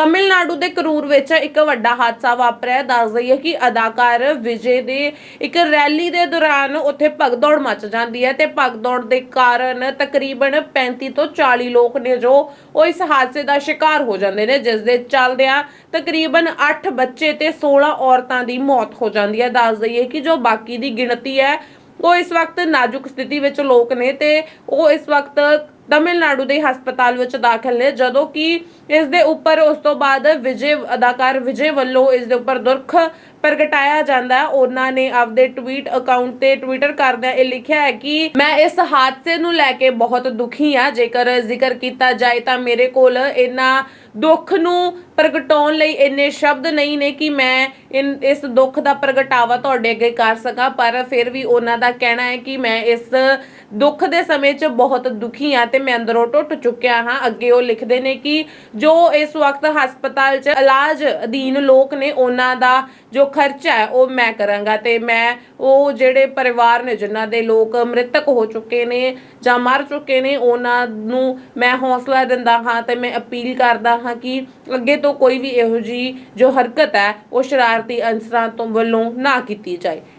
ਤਮਿਲਨਾਡੂ ਦੇ ਕਰੂਰ ਵਿੱਚ ਇੱਕ ਵੱਡਾ ਹਾਦਸਾ ਵਾਪਰਿਆ ਦੱਸ ਦਈਏ ਕਿ ਅਦਾਕਾਰ ਵਿਜੇ ਦੇ ਇੱਕ ਰੈਲੀ ਦੇ ਦੌਰਾਨ ਉੱਥੇ ਭਗਦੌੜ ਮਚ ਜਾਂਦੀ ਹੈ ਤੇ ਭਗਦੌੜ ਦੇ ਕਾਰਨ ਤਕਰੀਬਨ 35 ਤੋਂ 40 ਲੋਕ ਨੇ ਜੋ ਉਹ ਇਸ ਹਾਦਸੇ ਦਾ ਸ਼ਿਕਾਰ ਹੋ ਜਾਂਦੇ ਨੇ, ਜਿਸ ਦੇ ਚੱਲਦਿਆਂ ਤਕਰੀਬਨ 8 ਬੱਚੇ ਤੇ 16 ਔਰਤਾਂ ਦੀ ਮੌਤ ਹੋ ਜਾਂਦੀ ਹੈ। ਦੱਸ ਦਈਏ ਕਿ ਜੋ ਬਾਕੀ ਦੀ ਗਿਣਤੀ ਹੈ, ਉਹ ਇਸ ਵਕਤ ਨਾਜ਼ੁਕ ਸਥਿਤੀ ਵਿੱਚ ਲੋਕ ਨੇ ਤੇ ਉਹ ਇਸ ਵਕਤ ਤਮਿਲਨਾਡੂ ਦੇ ਹਸਪਤਾਲ ਵਿੱਚ ਦਾਖਲ ਨੇ, ਜਦੋਂ ਕਿ ਇਸ ਦੇ ਉੱਪਰ ਉਸ ਤੋਂ ਬਾਅਦ ਵਿਜੇ ਅਦਾਕਾਰ ਵਿਜੇ ਵੱਲੋਂ ਇਸ ਦੇ ਉੱਪਰ ਦੁੱਖ ਪ੍ਰਗਟਾਇਆ ਜਾਂਦਾ ਉਹਨਾਂ ਨੇ ਆਪਦੇ ਟਵੀਟ ਅਕਾਊਂਟ ਤੇ ਟਵਿੱਟਰ ਕਰਦਿਆਂ ਇਹ ਲਿਖਿਆ ਹੈ ਕਿ ਮੈਂ ਇਸ ਹਾਦਸੇ ਨੂੰ ਲੈ ਕੇ ਬਹੁਤ ਦੁਖੀ ਹਾਂ। ਜੇਕਰ ਜ਼ਿਕਰ ਕੀਤਾ ਜਾਏ ਤਾਂ ਮੇਰੇ ਕੋਲ ਇਹਨਾਂ ਦੁੱਖ ਨੂੰ ਪ੍ਰਗਟਾਉਣ ਲਈ ਇੰਨੇ ਸ਼ਬਦ ਨਹੀਂ ਨੇ ਕਿ ਮੈਂ ਇਸ ਦੁੱਖ ਦਾ ਪ੍ਰਗਟਾਵਾ ਤੁਹਾਡੇ ਅੱਗੇ ਕਰ ਸਕਾਂ। ਪਰ ਫਿਰ ਵੀ ਉਹਨਾਂ ਦਾ ਕਹਿਣਾ ਹੈ ਕਿ ਮੈਂ ਇਸ ਦੁੱਖ ਦੇ ਸਮੇਂ 'ਚ ਬਹੁਤ ਦੁਖੀ ਹਾਂ ਤੇ ਮੈਂ ਅੰਦਰੋਂ ਟੁੱਟ ਚੁੱਕਿਆ ਹਾਂ। ਅੱਗੇ ਉਹ ਲਿਖਦੇ ਨੇ ਕਿ ਜੋ ਇਸ ਵਕਤ ਹਸਪਤਾਲ 'ਚ ਇਲਾਜ ਅਧੀਨ ਲੋਕ ਨੇ, ਉਹਨਾਂ ਦਾ ਜੋ ਖਰਚਾ ਹੈ, ਉਹ ਮੈਂ ਕਰਾਂਗਾ ਤੇ ਮੈਂ ਉਹ ਜਿਹੜੇ ਪਰਿਵਾਰ ਨੇ, ਜਿਨ੍ਹਾਂ ਦੇ ਲੋਕ ਮ੍ਰਿਤਕ ਹੋ ਚੁੱਕੇ ਨੇ ਜਾਂ ਮਰ ਚੁੱਕੇ ਨੇ, ਉਹਨਾਂ ਨੂੰ ਮੈਂ ਹੌਸਲਾ ਦਿੰਦਾ ਹਾਂ ਤੇ ਮੈਂ ਅਪੀਲ ਕਰਦਾ ਹਾਂ ਕਿ ਅੱਗੇ ਤੋਂ ਕੋਈ ਵੀ ਇਹੋ ਜੀ ਜੋ ਹਰਕਤ ਹੈ, ਉਹ ਸ਼ਰਾਰਤੀ ਅਨਸਰਾਂ ਤੋਂ ਵੱਲੋਂ ਨਾ ਕੀਤੀ ਜਾਏ।